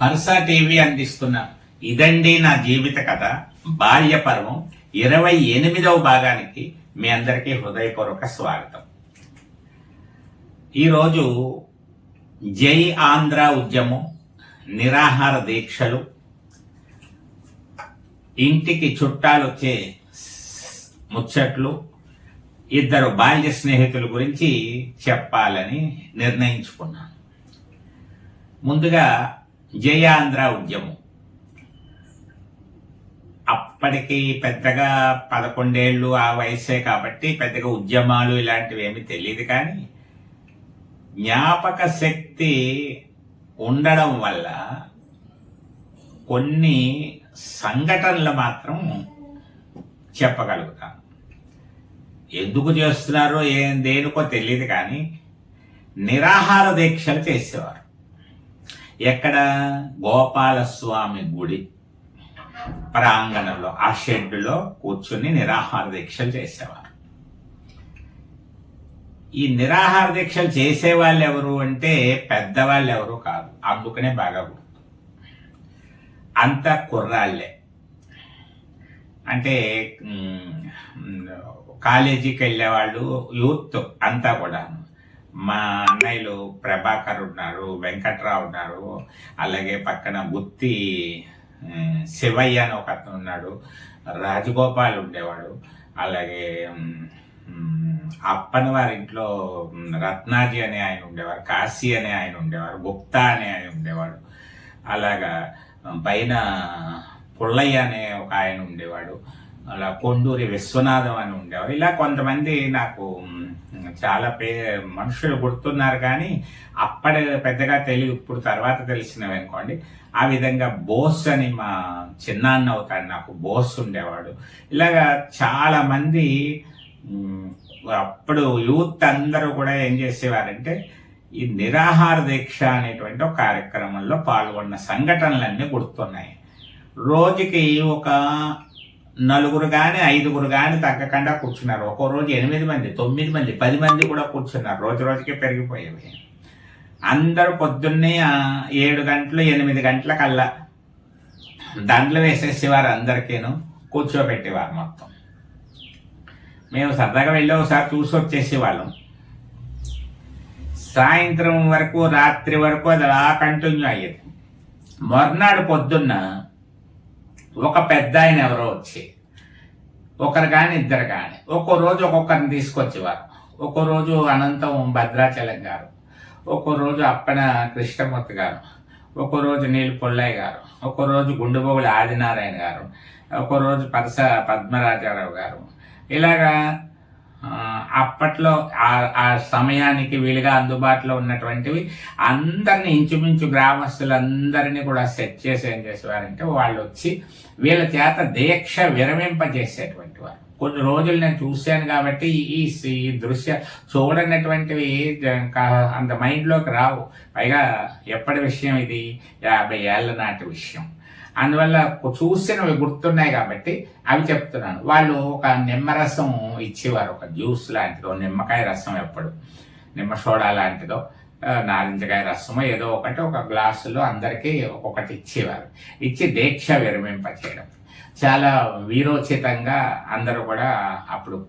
పర్సా TV అందిస్తున్న ఇదండి నా జీవిత కథ. బాల్య పర్వం. ఇరవై ఎనిమిదవ భాగానికి మీ అందరికీ హృదయపూర్వక స్వాగతం. ఈరోజు జై ఆంధ్ర ఉద్యమం నిరాహార దీక్షలు ఇంటికి చుట్టాలు వచ్చే ముచ్చట్లు ఇద్దరు బాల్య స్నేహితుల గురించి చెప్పాలని నిర్ణయించుకున్నాను. ముందుగా జయాంధ్ర ఉద్యమం. అప్పటికి పెద్దగా పదకొండేళ్ళు ఆ వయసే కాబట్టి పెద్దగా ఉద్యమాలు ఇలాంటివి ఏమీ తెలియదు కానీ జ్ఞాపక శక్తి ఉండడం వల్ల కొన్ని సంఘటనలు మాత్రం చెప్పగలుగుతాం. ఎందుకు చేస్తున్నారో ఏం దేనికో తెలియదు కానీ నిరాహార దీక్షలు చేసేవారు. ఎక్కడ? గోపాలస్వామి గుడి ప్రాంగణంలో ఆ షెడ్డులో కూర్చుని నిరాహార దీక్షలు చేసేవారు. ఈ నిరాహార దీక్షలు చేసేవాళ్ళు ఎవరు అంటే పెద్దవాళ్ళు ఎవరు కాదు. అందుకనే బాగా గుర్తు. అంత కుర్రాళ్ళే. అంటే కాలేజీకి వెళ్ళేవాళ్ళు యూత్ అంతా కూడా మా అన్నయ్యలు ప్రభాకర్ ఉన్నారు వెంకట్రావు ఉన్నారు అలాగే పక్కన గుత్తి శివయ్య అని ఒక అతను ఉన్నాడు. రాజగోపాల్ ఉండేవాడు. అలాగే అప్పని వారి ఇంట్లో రత్నాజీ అనే ఆయన ఉండేవారు కాశీ అనే ఆయన ఉండేవారు గుప్తా అనే ఆయన ఉండేవాడు. అలాగా పైన పుల్లయ్య అనే ఒక ఆయన ఉండేవాడు అలా కొండూరి విశ్వనాథం అని ఉండేవారు. ఇలా కొంతమంది నాకు చాలా పే మనుషులు గుర్తున్నారు కానీ అప్పటి పెద్దగా తెలియ ఇప్పుడు తర్వాత తెలిసినవి అనుకోండి. ఆ విధంగా బోస్ అని మా చిన్నాన్న అవుతాడు నాకు బోస్ ఉండేవాడు. ఇలాగా చాలామంది అప్పుడు యూత్ అందరూ కూడా ఏం చేసేవారంటే ఈ నిరాహార దీక్ష అనేటువంటి ఒక కార్యక్రమంలో పాల్గొన్న సంఘటనలన్నీ గుర్తున్నాయి. రోజుకి ఒక నలుగురు కానీ ఐదుగురు కానీ తగ్గకుండా కూర్చున్నారు. ఒక్కో రోజు ఎనిమిది మంది తొమ్మిది మంది పది మంది కూడా కూర్చున్నారు. రోజు రోజుకి పెరిగిపోయేవి. అందరూ పొద్దున్నే ఏడు గంటలు ఎనిమిది గంటలకల్లా దండలు వేసేసేవారు అందరికీను. కూర్చోబెట్టేవారు మొత్తం. మేము సరదాగా వెళ్ళి ఒకసారి చూసి వచ్చేసేవాళ్ళం. సాయంత్రం వరకు రాత్రి వరకు అది అలా కంటిన్యూ అయ్యేది. మర్నాడు పొద్దున్న ఒక పెద్ద ఆయన ఎవరో వచ్చి ఒకరు కానీ ఇద్దరు కానీ ఒక్కో రోజు ఒక్కొక్కరిని తీసుకొచ్చేవారు. ఒక్కో రోజు అనంతం భద్రాచలం గారు ఒక్కో రోజు అప్పన కృష్ణమూర్తి గారు ఒక్కో రోజు నీళ్ళు పొల్లయ్య గారు ఒక్కో రోజు గుండెబోగుల ఆదినారాయణ గారు ఒక్కో రోజు పరస పద్మరాజారావు గారు ఇలాగా అప్పట్లో ఆ సమయానికి వీలుగా అందుబాటులో ఉన్నటువంటివి అందరిని ఇంచుమించు గ్రామస్తులందరినీ కూడా సెట్ చేసి ఏం చేసేవారంటే వాళ్ళు వచ్చి వీళ్ళ చేత దీక్ష విరమింపజేసేటువంటి వారు. కొన్ని రోజులు నేను చూశాను కాబట్టి ఈ ఈ దృశ్య చూడనటువంటివి అంత మైండ్లోకి రావు. పైగా ఎప్పటి విషయం ఇది? యాభై ఏళ్ళ నాటి విషయం. అందువల్ల కొ- చూసినవి గుర్తున్నాయి కాబట్టి అవి చెప్తున్నాను. వాళ్ళు ఒక నిమ్మరసం ఇచ్చేవారు ఒక జ్యూస్ లాంటిదో నిమ్మకాయ రసం ఎప్పుడు నిమ్మ సోడా లాంటిదో నారింజకాయ రసమో ఏదో ఒకటి ఒక గ్లాసులో అందరికీ ఒక్కొక్కటి ఇచ్చేవారు. ఇచ్చి దీక్ష విరమింపచేయడం. చాలా వీరోచితంగా అందరూ కూడా అప్పుడు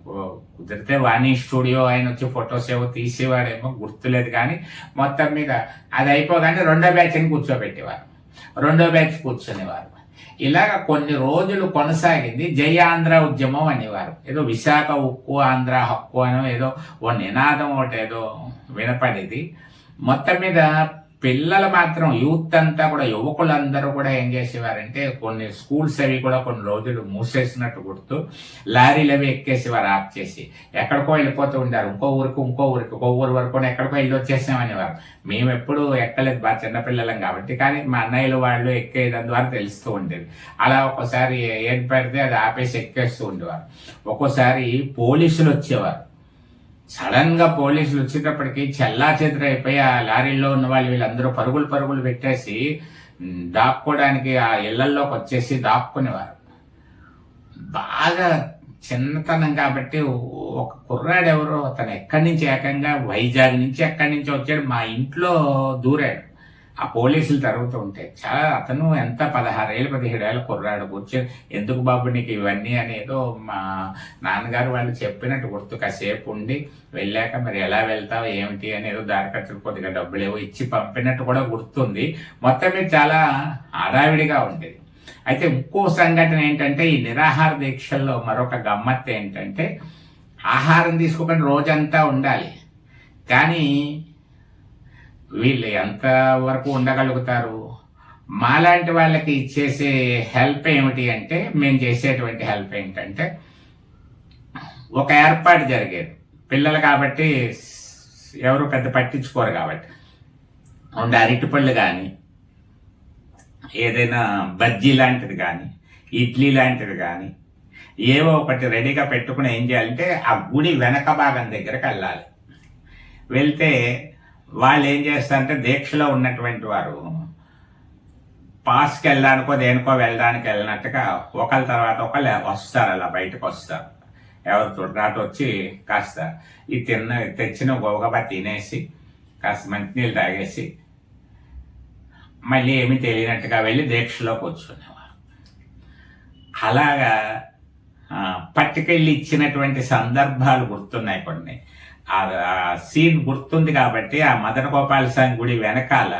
కుదిరితే వాణి స్టూడియో ఆయన వచ్చి ఫొటోస్ ఏవో తీసేవాడేమో గుర్తులేదు కానీ మొత్తం మీద అది అయిపోగానే రెండో బ్యాచ్ని కూర్చోబెట్టేవారు. రెండో బ్యాచ్ కూర్చునేవారు. ఇలాగ కొన్ని రోజులు కొనసాగింది జై ఆంధ్ర ఉద్యమం అనేవారు. ఏదో విశాఖ ఉక్కు ఆంధ్ర హక్కు అనో ఏదో ఓ నినాదం ఒకటి ఏదో వినపడేది. మొత్తం మీద పిల్లలు మాత్రం యూత్ అంతా కూడా యువకులందరూ కూడా ఏం చేసేవారంటే కొన్ని స్కూల్స్ అవి కూడా కొన్ని రోజులు మూసేసినట్టు గుర్తు లారీలు అవి ఎక్కేసేవారు ఆఫ్ చేసి ఎక్కడికో వెళ్ళిపోతూ ఉండారు. ఇంకో ఊరికి ఇంకో ఊరికి ఇంకో ఊరు వరకు ఎక్కడికో వెళ్ళి వచ్చేసామనేవారు. మేము ఎప్పుడు ఎక్కలేదు బాగా చిన్నపిల్లలం కాబట్టి కానీ మా అన్నయ్యలు వాళ్ళు ఎక్కేయడం ద్వారా తెలుస్తూ ఉండేది. అలా ఒక్కోసారి ఏం పెడితే అది ఆపేసి ఎక్కేస్తూ ఉండేవారు. ఒక్కోసారి పోలీసులు వచ్చేవారు. సడన్గా పోలీసులు వచ్చేటప్పటికి చెల్లా చెదరైపోయి ఆ లారీలో ఉన్న వాళ్ళు వీళ్ళందరూ పరుగులు పరుగులు పెట్టేసి ఉమ్, దాక్కోవడానికి ఆ ఇళ్ళల్లోకి వచ్చేసి దాక్కునేవారు బాగా చిన్నతనం కాబట్టి ఒక కుర్రాడు ఎవరో అతను ఎక్కడి నుంచి ఏకంగా వైజాగ్ నుంచి ఎక్కడి నుంచి వచ్చాడు మా ఇంట్లో దూరాడు. ఆ పోలీసులు తరుగుతూ ఉంటే చాలా అతను ఎంత పదహారేళ్ళు పదిహేడేళ్ళు కుర్రాడు కూర్చొని ఎందుకు బాబు నీకు ఇవన్నీ అనేదో మా నాన్నగారు వాళ్ళు చెప్పినట్టు గుర్తు. కాసేపు ఉండి వెళ్ళాక మరి ఎలా వెళ్తావు ఏమిటి? అనేదో దారి ఖర్చులు కొద్దిగా డబ్బులు ఏవో ఇచ్చి పంపినట్టు కూడా గుర్తుంది. మొత్తం మీద చాలా హడావిడిగా ఉండేది. అయితే ఇంకో సంఘటన ఏంటంటే ఈ నిరాహార దీక్షల్లో మరొక గమ్మత్తు ఏంటంటే ఆహారం తీసుకోకుండా రోజంతా ఉండాలి. కానీ వీళ్ళు ఎంత వరకు ఉండగలుగుతారు? మాలాంటి వాళ్ళకి ఇచ్చేసే హెల్ప్ ఏమిటి అంటే మేము చేసేటువంటి హెల్ప్ ఏంటంటే ఒక ఏర్పాటు జరిగేది. పిల్లలు కాబట్టి ఎవరు పెద్ద పట్టించుకోరు కాబట్టి. ఉండే అరటిపళ్ళు కానీ ఏదైనా బజ్జీ లాంటిది కానీ ఇడ్లీ లాంటిది కానీ ఏవో ఒకటి రెడీగా పెట్టుకుని ఏం చేయాలంటే ఆ గుడి వెనక భాగం దగ్గరకు వెళ్ళాలి. వెళ్తే వాళ్ళు ఏం చేస్తారంటే దీక్షలో ఉన్నటువంటి వారు. పాస్కి వెళ్ళడానికో దేనికో వెళ్ళడానికి వెళ్ళినట్టుగా ఒకళ్ళ తర్వాత ఒకళ్ళు వస్తారు అలా బయటకు వస్తారు. ఎవరు తోటి వచ్చి కాస్త ఈ తిన్న తెచ్చిన గోగబా తినేసి కాస్త మంచినీళ్ళు తాగేసి మళ్ళీ ఏమీ తెలియనట్టుగా వెళ్ళి దీక్షలో కూర్చునేవారు. అలాగా పట్టుకెళ్ళి ఇచ్చినటువంటి సందర్భాలు గుర్తున్నాయి కొన్ని. సీన్ గుర్తుంది కాబట్టి ఆ మదన గోపాల స్వామి గుడి వెనకాల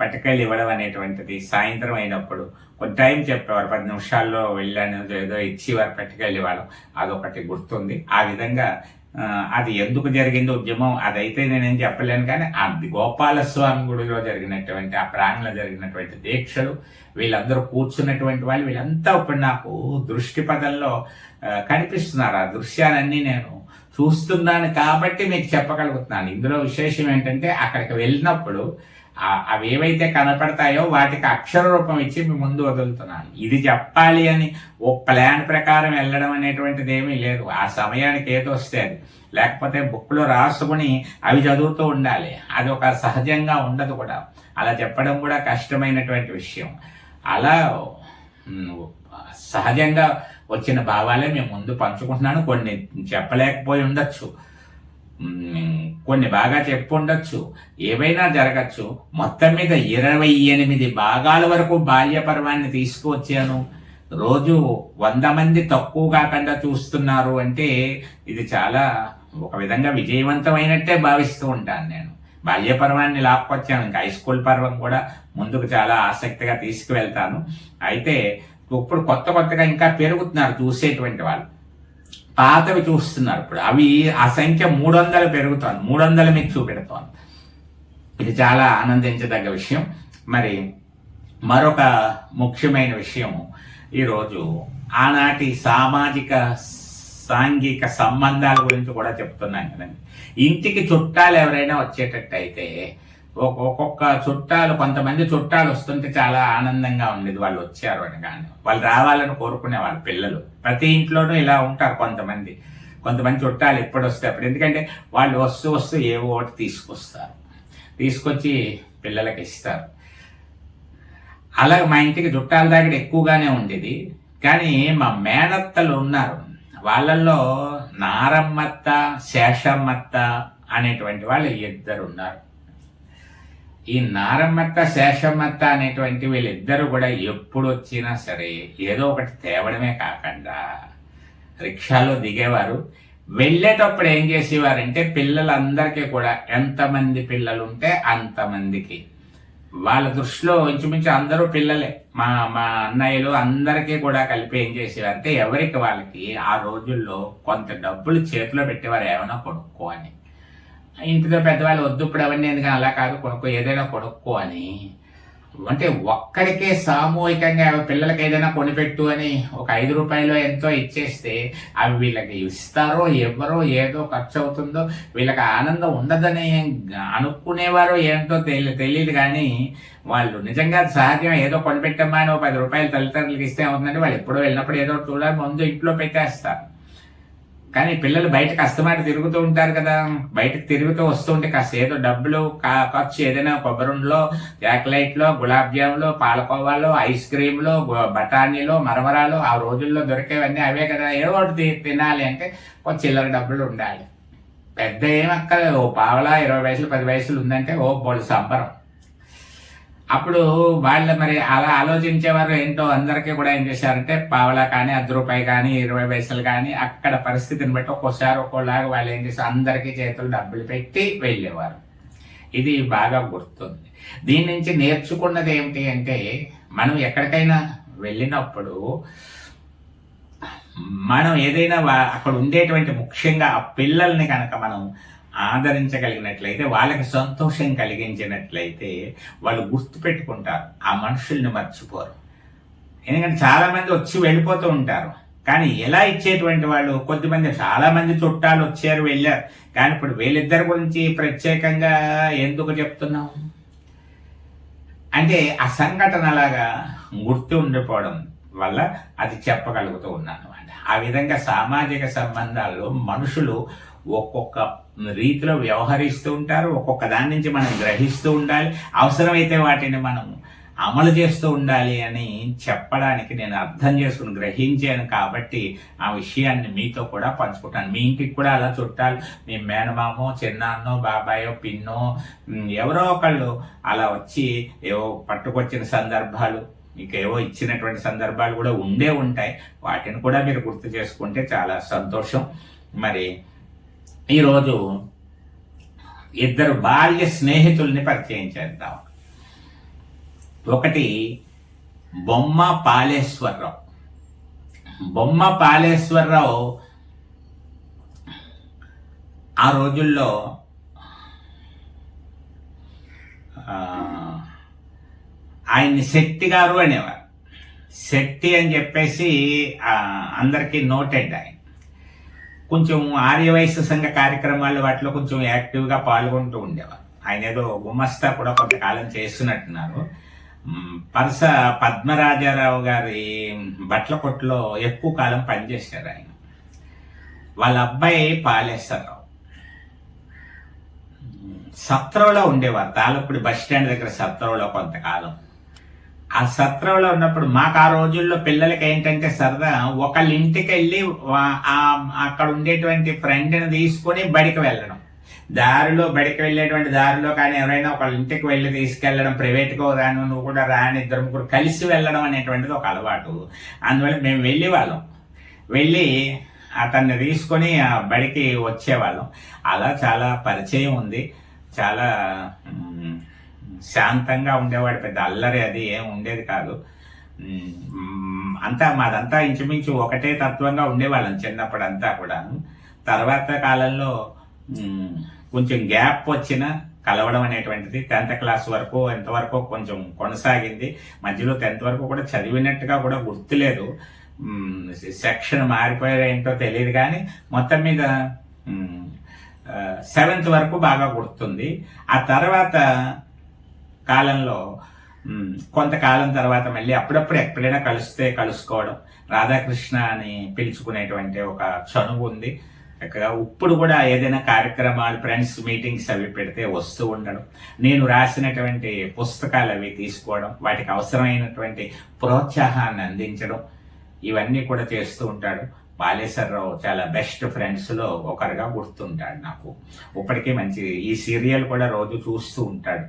పట్టుకెళ్ళి ఇవ్వడం అనేటువంటిది సాయంత్రం అయినప్పుడు. కొంత టైం చెప్పేవారు పది నిమిషాల్లో వెళ్ళాను ఏదో ఇచ్చేవారు పట్టుకెళ్ళి వాళ్ళం అదొకటి గుర్తుంది. ఆ విధంగా అది ఎందుకు జరిగింది ఉద్యమం అదైతే నేనేం చెప్పలేను కానీ ఆ గోపాలస్వామి గుడిలో జరిగినటువంటి ఆ ప్రాణంలో జరిగినటువంటి దీక్షలు వీళ్ళందరూ కూర్చున్నటువంటి వాళ్ళు వీళ్ళంతా ఇప్పుడు నాకు దృష్టి పదంలో కనిపిస్తున్నారు. ఆ దృశ్యాలన్నీ నేను చూస్తున్నాను కాబట్టి మీకు చెప్పగలుగుతున్నాను. ఇందులో విశేషం ఏంటంటే అక్కడికి వెళ్ళినప్పుడు అవి ఏవైతే కనపడతాయో వాటికి అక్షర రూపం ఇచ్చి మీ ముందు వదులుతున్నాను. ఇది చెప్పాలి అని ఓ ప్లాన్ ప్రకారం వెళ్ళడం అనేటువంటిది ఏమీ లేదు. ఆ సమయానికి ఏదో వస్తే అది. లేకపోతే బుక్లో రాసుకుని అవి చదువుతూ ఉండాలి. అది ఒక సహజంగా ఉండదు కూడా. అలా చెప్పడం కూడా కష్టమైనటువంటి విషయం. అలా సహజంగా వచ్చిన భావాలే మేము ముందు పంచుకుంటున్నాను. కొన్ని చెప్పలేకపోయి ఉండొచ్చు. కొన్ని బాగా చెప్పుండొచ్చు ఏవైనా జరగచ్చు. మొత్తం మీద ఇరవై ఎనిమిది భాగాల వరకు బాల్య పర్వాన్ని తీసుకువచ్చాను. రోజు వంద మంది తక్కువ కాకుండా చూస్తున్నారు అంటే ఇది చాలా ఒక విధంగా విజయవంతమైనట్టే భావిస్తూ ఉంటాను నేను. బాల్య పర్వాన్ని లాక్కొచ్చాను. ఇంకా హై స్కూల్ పర్వం కూడా ముందుకు చాలా ఆసక్తిగా తీసుకువెళ్తాను. అయితే ఇప్పుడు కొత్త కొత్తగా ఇంకా పెరుగుతున్నారు చూసేటువంటి వాళ్ళు. పాతవి చూస్తున్నారు ఇప్పుడు. అవి ఆ సంఖ్య మూడు వందలు పెరుగుతోంది. మూడు వందలు మీకు చూపెడుతోంది. ఇది చాలా ఆనందించదగ్గ విషయం. మరి మరొక ముఖ్యమైన విషయం ఈరోజు ఆనాటి సామాజిక సాంఘిక సంబంధాల గురించి కూడా చెప్తున్నాను కదండి. ఇంటికి చుట్టాలు ఎవరైనా వచ్చేటట్టయితే ఒక్కొక్క చుట్టాలు కొంతమంది చుట్టాలు వస్తుంటే చాలా ఆనందంగా ఉండేది. వాళ్ళు వచ్చారు అని కానీ వాళ్ళు రావాలని కోరుకునే వాళ్ళ పిల్లలు. ప్రతి ఇంట్లోనూ ఇలా ఉంటారు కొంతమంది. కొంతమంది చుట్టాలు ఎప్పుడు వస్తే అప్పుడు. ఎందుకంటే వాళ్ళు వస్తూ వస్తూ ఏవో ఒకటి తీసుకొస్తారు. తీసుకొచ్చి పిల్లలకి ఇస్తారు. అలాగే మా ఇంటికి చుట్టాల దగ్గర ఎక్కువగానే ఉండేది. కానీ మా మేనత్తలు ఉన్నారు. వాళ్ళల్లో నారమ్మత్త శేషమ్మత్త అనేటువంటి వాళ్ళు ఇద్దరు ఉన్నారు. ఈ నారమ్మత్త శేషమ్మత్త అనేటువంటి వీళ్ళిద్దరూ కూడా ఎప్పుడు వచ్చినా సరే ఏదో ఒకటి తేవడమే కాకుండా రిక్షాలో దిగేవారు. వెళ్ళేటప్పుడు ఏం చేసేవారంటే పిల్లలందరికీ కూడా ఎంతమంది పిల్లలు ఉంటే అంతమందికి. వాళ్ళ దృష్టిలో ఇంచుమించు అందరూ పిల్లలే. మా మా అన్నయ్యలు అందరికీ కూడా కలిపి ఏం చేసేవారంటే ఎవరికి వాళ్ళకి ఆ రోజుల్లో కొంత డబ్బులు చేతిలో పెట్టేవారు ఏమైనా కొనుక్కో అని. ఇంటితో పెద్దవాళ్ళు వద్దు ఇప్పుడు అవన్నీ ఎందుకని అలా కాదు కొనుక్కో ఏదైనా కొనుక్కో అని. అంటే ఒక్కడికే సామూహికంగా పిల్లలకి ఏదైనా కొనిపెట్టు అని ఒక ఐదు రూపాయలు ఎంతో ఇచ్చేస్తే అవి వీళ్ళకి ఇస్తారో ఎవరో ఏదో ఖర్చు అవుతుందో వీళ్ళకి ఆనందం ఉండదని అనుకునేవారో ఏంటో తెలి తెలియదు కానీ వాళ్ళు నిజంగా సహజం ఏదో కొనిపెట్టమ్మా అని ఒక పది రూపాయలు తల్లిదండ్రులకి ఇస్తే అవుతుందంటే వాళ్ళు ఎప్పుడో వెళ్ళినప్పుడు ఏదో చూడాలి ముందు ఇంట్లో పెట్టేస్తారు. కానీ పిల్లలు బయటకు అస్తమాట తిరుగుతూ ఉంటారు కదా. బయటకు తిరుగుతూ వస్తుంటే కాస్త ఏదో డబ్బులు కా- ఖర్చు ఏదైనా కొబ్బరిలో చాక్లెట్లో గులాబ్ జాములు పాలకోవాలో ఐస్ క్రీమ్లో బఠానీలు బఠానీలో మరమరాలు ఆ రోజుల్లో దొరికేవన్నీ అవే కదా. ఏదో ఒకటి తి- తినాలి అంటే ఒక చిల్లర డబ్బులు ఉండాలి. పెద్ద ఏమక్కర్లేదు ఓ పావలా ఇరవై వయసులు పది వయసులు ఉందంటే ఓ బోళ్ళు సంబరం. అప్పుడు వాళ్ళు మరి అలా ఆలోచించేవారు ఏంటో అందరికీ కూడా ఏం చేశారంటే పావలా కానీ అర్ధ రూపాయి కానీ ఇరవై పైసలు కానీ అక్కడ పరిస్థితిని బట్టి ఒక్కోసారి ఒక్కోలాగా వాళ్ళు ఏం చేశారు? అందరికీ చేతులు డబ్బులు పెట్టి వెళ్ళేవారు. ఇది బాగా గుర్తుంది. దీని నుంచి నేర్చుకున్నది ఏమిటి అంటే మనం ఎక్కడికైనా వెళ్ళినప్పుడు మనం ఏదైనా అక్కడ ఉండేటువంటి ముఖ్యంగా ఆ పిల్లల్ని కనుక మనం ఆదరించగలిగినట్లయితే వాళ్ళకి సంతోషం కలిగించినట్లయితే వాళ్ళు గుర్తుపెట్టుకుంటారు. ఆ మనుషుల్ని మర్చిపోరు. ఎందుకంటే చాలామంది వచ్చి వెళ్ళిపోతూ ఉంటారు. కానీ ఎలా ఇచ్చేటువంటి వాళ్ళు? కొద్దిమంది చాలామంది చుట్టాలు వచ్చారు వెళ్ళారు. కానీ ఇప్పుడు వీళ్ళిద్దరి గురించి ప్రత్యేకంగా ఎందుకు చెప్తున్నాం అంటే ఆ సంఘటన అలాగా గుర్తు ఉండిపోవడం వల్ల అది చెప్పగలుగుతూ ఉన్నాను అనమాట ఆ విధంగా సామాజిక సంబంధాల్లో మనుషులు ఒక్కొక్క రీతిలో వ్యవహరిస్తూ ఉంటారు ఒక్కొక్క దాని నుంచి మనం గ్రహిస్తూ ఉండాలి. అవసరమైతే వాటిని మనం అమలు చేస్తూ ఉండాలి అని చెప్పడానికి నేను అర్థం చేసుకుని గ్రహించాను కాబట్టి ఆ విషయాన్ని మీతో కూడా పంచుకుంటాను. మీ ఇంటికి కూడా అలా చుట్టాలు మీ మేనమామో చిన్నాన్నో బాబాయో పిన్నో ఎవరో ఒకళ్ళు అలా వచ్చి ఏవో పట్టుకొచ్చిన సందర్భాలు మీకు ఏవో ఇచ్చినటువంటి సందర్భాలు కూడా ఉండే ఉంటాయి. వాటిని కూడా మీరు గుర్తు చేసుకుంటే చాలా సంతోషం. మరి ఈరోజు ఇద్దరు బాల్య స్నేహితుల్ని పరిచయం చేద్దాం. ఒకటి బొమ్మ పాలేశ్వరరావు. బొమ్మ పాలేశ్వరరావు ఆ రోజుల్లో ఆయన్ని శక్తి గారు అనేవారు. శక్తి అని చెప్పేసి అందరికీ నోటెడ్ ఆయన కొంచెం ఆర్యవైశ్య సంఘ కార్యక్రమాలు వాటిలో కొంచెం యాక్టివ్గా పాల్గొంటూ ఉండేవారు. ఆయన ఏదో గుమస్తా కూడా కొంతకాలం చేస్తున్నట్టున్నారు. పరస పద్మరాజారావు గారి బట్టల కొట్టులో ఎక్కువ కాలం పనిచేశారు ఆయన. వాళ్ళ అబ్బాయి పాలేశ్వరరావు. సత్రంలో ఉండేవారు. తాలూకుడి బస్ స్టాండ్ దగ్గర సత్రంలో కొంతకాలం. ఆ సత్రంలో ఉన్నప్పుడు మాకు ఆ రోజుల్లో పిల్లలకి ఏంటంటే సరదా ఒకళ్ళ ఇంటికి వెళ్ళి అక్కడ ఉండేటువంటి ఫ్రెండ్ని తీసుకొని బడికి వెళ్ళడం. దారిలో బడికి వెళ్ళేటువంటి దారిలో కానీ ఎవరైనా ఒకళ్ళ ఇంటికి వెళ్ళి తీసుకెళ్ళడం ప్రైవేట్గా రాను నువ్వు కూడా రాని ఇద్దరు ముగ్గురు కలిసి వెళ్ళడం అనేటువంటిది ఒక అలవాటు. అందువల్ల మేము వెళ్ళేవాళ్ళం. వెళ్ళి అతన్ని తీసుకొని ఆ బడికి వచ్చేవాళ్ళం. అలా చాలా పరిచయం ఉంది. చాలా శాంతంగా ఉండేవాడు పెద్ద అల్లరి అది ఏం ఉండేది కాదు. అంతా మాదంతా ఇంచుమించు ఒకటే తత్వంగా ఉండేవాళ్ళం చిన్నప్పుడు అంతా కూడా తర్వాత కాలంలో కొంచెం గ్యాప్ వచ్చిన కలవడం అనేటువంటిది టెన్త్ క్లాస్ వరకు ఎంతవరకు కొంచెం కొనసాగింది. మధ్యలో టెన్త్ వరకు కూడా చదివినట్టుగా కూడా గుర్తులేదు. సెక్షన్ మారిపోయారో ఏంటో తెలియదు కానీ మొత్తం మీద సెవెంత్ వరకు బాగా గుర్తుంది. ఆ తర్వాత కాలంలో కొంతకాలం తర్వాత మళ్ళీ అప్పుడప్పుడు ఎప్పుడైనా కలిస్తే కలుసుకోవడం. రాధాకృష్ణ అని పిలుచుకునేటువంటి ఒక చనువు ఉంది. ఇప్పుడు కూడా ఏదైనా కార్యక్రమాలు ఫ్రెండ్స్ మీటింగ్స్ అవి పెడితే వస్తూ ఉండడం. నేను రాసినటువంటి పుస్తకాలు అవి తీసుకోవడం వాటికి అవసరమైనటువంటి ప్రోత్సాహాన్ని అందించడం ఇవన్నీ కూడా చేస్తూ ఉంటాడు. బాలేశ్వరరావు చాలా బెస్ట్ ఫ్రెండ్స్లో ఒకరుగా గుర్తుంటాడు నాకు. ఇప్పటికే మంచి ఈ సీరియల్ కూడా రోజు చూస్తూ ఉంటాడు.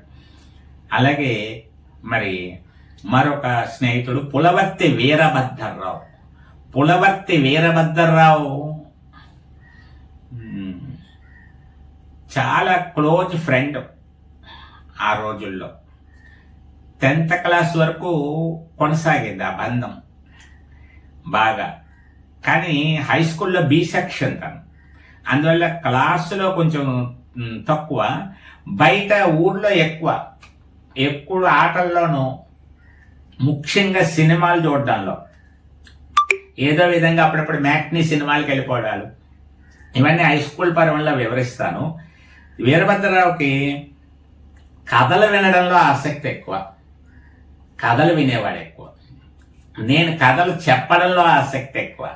అలాగే మరి మరొక స్నేహితుడు పులవర్తి వీరభద్రరావు. పులవర్తి వీరభద్రరావు చాలా క్లోజ్ ఫ్రెండ్ ఆ రోజుల్లో. టెన్త్ క్లాస్ వరకు కొనసాగింది ఆ బంధం బాగా. కానీ హై స్కూల్లో బి సెక్షన్ తను. అందువల్ల క్లాసులో కొంచెం తక్కువ బయట ఊర్లో ఎక్కువ. ఎప్పుడు ఆటల్లోనూ ముఖ్యంగా సినిమాలు చూడడంలో. ఏదో విధంగా అప్పుడప్పుడు మ్యాట్నీ సినిమాలకు వెళ్ళిపోవడాలు. ఇవన్నీ హై స్కూల్ పర్వంలో వివరిస్తాను. వీరభద్రరావుకి కథలు వినడంలో ఆసక్తి ఎక్కువ. కథలు వినేవాడు ఎక్కువ. నేను కథలు చెప్పడంలో ఆసక్తి ఎక్కువ.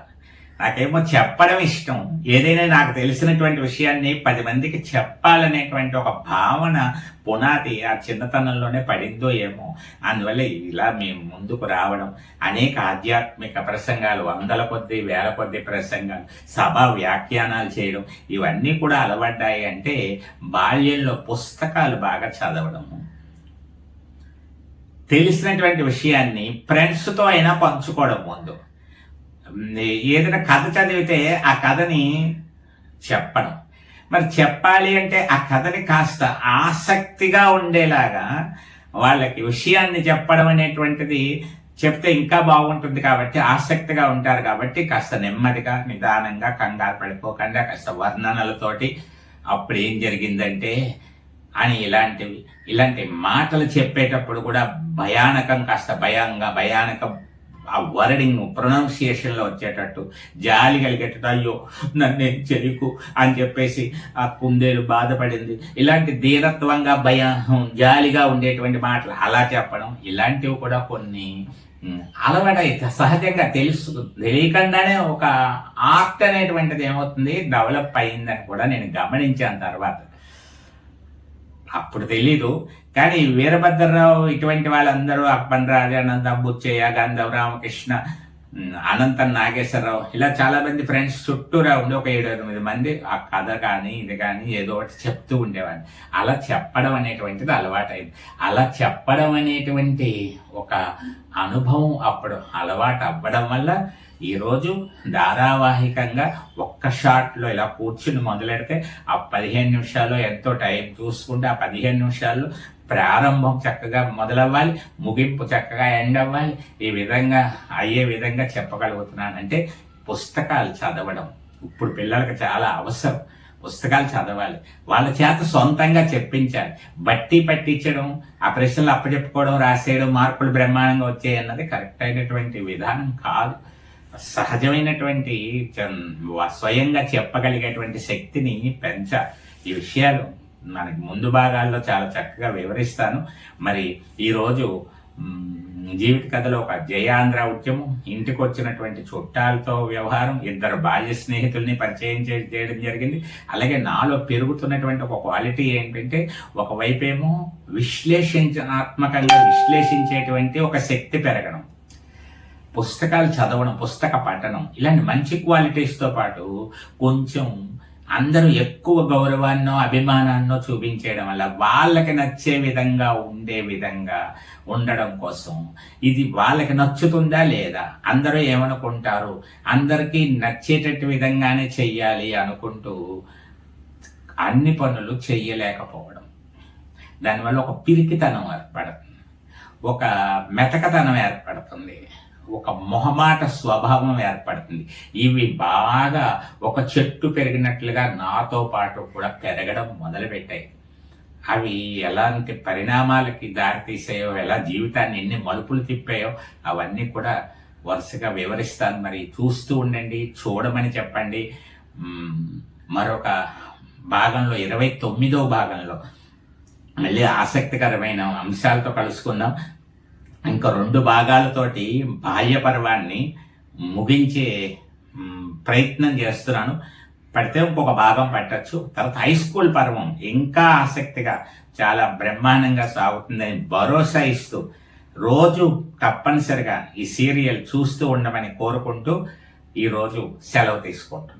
నాకేమో చెప్పడం ఇష్టం. ఏదైనా నాకు తెలిసినటువంటి విషయాన్ని పది మందికి చెప్పాలనేటువంటి ఒక భావన పునాది ఆ చిన్నతనంలోనే పడిందో ఏమో. అందువల్ల ఇలా మేము ముందుకు రావడం అనేక ఆధ్యాత్మిక ప్రసంగాలు వందల కొద్ది వేల కొద్ది ప్రసంగాలు సభా వ్యాఖ్యానాలు చేయడం ఇవన్నీ కూడా అలవడ్డాయి అంటే బాల్యంలో పుస్తకాలు బాగా చదవడము తెలిసినటువంటి విషయాన్ని ఫ్రెండ్స్తో అయినా పంచుకోవడం ముందు. ఏదైనా కథ చదివితే ఆ కథని చెప్పడం. మరి చెప్పాలి అంటే ఆ కథని కాస్త ఆసక్తిగా ఉండేలాగా వాళ్ళకి విషయాన్ని చెప్పడం అనేటువంటిది చెప్తే ఇంకా బాగుంటుంది కాబట్టి ఆసక్తిగా ఉంటారు కాబట్టి కాస్త నెమ్మదిగా నిదానంగా కంగారు పడిపోకుండా కాస్త వర్ణనలతోటి అప్పుడు ఏం జరిగిందంటే అని ఇలాంటివి ఇలాంటి మాటలు చెప్పేటప్పుడు కూడా భయానకం కాస్త భయంగా భయానకం ఆ వర్డింగ్ ప్రొనౌన్సియేషన్లో వచ్చేటట్టు జాలి కలిగేటట్టు అయ్యో నన్ను చెరుకు అని చెప్పేసి ఆ కుందేలు బాధపడింది. ఇలాంటి ధీరత్వంగా భయం జాలిగా ఉండేటువంటి మాటలు అలా చెప్పడం ఇలాంటివి కూడా కొన్ని అలవాటైతే సహజంగా తెలుసు తెలియకుండానే ఒక ఆర్ట్ అనేటువంటిది ఏమవుతుంది? డెవలప్ అయిందని కూడా నేను గమనించాను తర్వాత. అప్పుడు తెలీదు. కానీ వీరభద్రరావు ఇటువంటి వాళ్ళందరూ అప్పన్ రాజానంద బుచ్చయ్య గంధం రామకృష్ణ అనంత నాగేశ్వరరావు ఇలా చాలా మంది ఫ్రెండ్స్ చుట్టూరా ఉండి ఒక ఏడు ఎనిమిది మంది ఆ కథ కానీ ఇది కానీ ఏదో ఒకటి చెప్తూ ఉండేవాడిని. అలా చెప్పడం అనేటువంటిది అలవాటైంది. అలా చెప్పడం అనేటువంటి ఒక అనుభవం అప్పుడు అలవాటు అవ్వడం వల్ల ఈరోజు ధారావాహికంగా ఒక్క షాట్లో ఇలా కూర్చుని మొదలెడితే ఆ పదిహేను నిమిషాలు ఎంతో టైం చూసుకుంటే ఆ పదిహేను నిమిషాల్లో ప్రారంభం చక్కగా మొదలవ్వాలి ముగింపు చక్కగా ఎండ్ అవ్వాలి. ఈ విధంగా అయ్యే విధంగా చెప్పగలుగుతున్నాను అంటే పుస్తకాలు చదవడం. ఇప్పుడు పిల్లలకు చాలా అవసరం. పుస్తకాలు చదవాలి. వాళ్ళ చేత సొంతంగా చెప్పించాలి. బట్టి పట్టించడం ఆ ప్రశ్నలు అప్పచెప్పుకోవడం రాసేయడం మార్కులు బ్రహ్మాండంగా వచ్చాయి అన్నది కరెక్ట్ అయినటువంటి విధానం కాదు. సహజమైనటువంటి స్వయంగా చెప్పగలిగేటువంటి శక్తిని పెంచ ఈ విషయాలు మనకి ముందు భాగాల్లో చాలా చక్కగా వివరిస్తాను. మరి ఈరోజు జీవిత కథలో ఒక జయాంధ్ర ఉద్యమం ఇంటికి వచ్చినటువంటి చుట్టాలతో వ్యవహారం ఇద్దరు బాల్య స్నేహితుల్ని పరిచయం చేయడం జరిగింది. అలాగే నాలో పెరుగుతున్నటువంటి ఒక క్వాలిటీ ఏంటంటే ఒకవైపేమో విశ్లేషించనాత్మకంగా విశ్లేషించేటువంటి ఒక శక్తి పెరగడం. పుస్తకాలు చదవడం పుస్తక పఠనం ఇలాంటి మంచి క్వాలిటీస్తో పాటు కొంచెం అందరూ ఎక్కువ గౌరవాన్నో అభిమానాన్నో చూపించేయడం వల్ల వాళ్ళకి నచ్చే విధంగా ఉండే విధంగా ఉండడం కోసం ఇది వాళ్ళకి నచ్చుతుందా లేదా? అందరూ ఏమనుకుంటారు? అందరికీ నచ్చేటట్టు విధంగానే చెయ్యాలి అనుకుంటూ అన్ని పనులు చెయ్యలేకపోవడం. దానివల్ల ఒక పిరికితనం ఏర్పడుతుంది ఒక మెతకతనం ఏర్పడుతుంది. ఒక మొహమాట స్వభావం ఏర్పడుతుంది. ఇవి బాగా ఒక చెట్టు పెరిగినట్లుగా నాతో పాటు కూడా పెరగడం మొదలుపెట్టాయి. అవి ఎలాంటి పరిణామాలకి దారితీసాయో ఎలా జీవితాన్ని ఎన్ని మలుపులు తిప్పాయో అవన్నీ కూడా వరుసగా వివరిస్తాను. మరి చూస్తూ ఉండండి చూడమని చెప్పండి. మరొక భాగంలో ఇరవై తొమ్మిదో భాగంలో మళ్ళీ ఆసక్తికరమైన అంశాలతో కలుసుకుందాం. ఇంకా రెండు భాగాలతోటి బాల్య పర్వాన్ని ముగించే ప్రయత్నం చేస్తున్నాను. పడితే ఇంకొక భాగం పెట్టచ్చు. తర్వాత హై స్కూల్ పర్వం ఇంకా ఆసక్తిగా చాలా బ్రహ్మాండంగా సాగుతుందని భరోసా ఇస్తూ రోజు తప్పనిసరిగా ఈ సీరియల్ చూస్తూ ఉండమని కోరుకుంటూ ఈరోజు సెలవు తీసుకుంటున్నాను.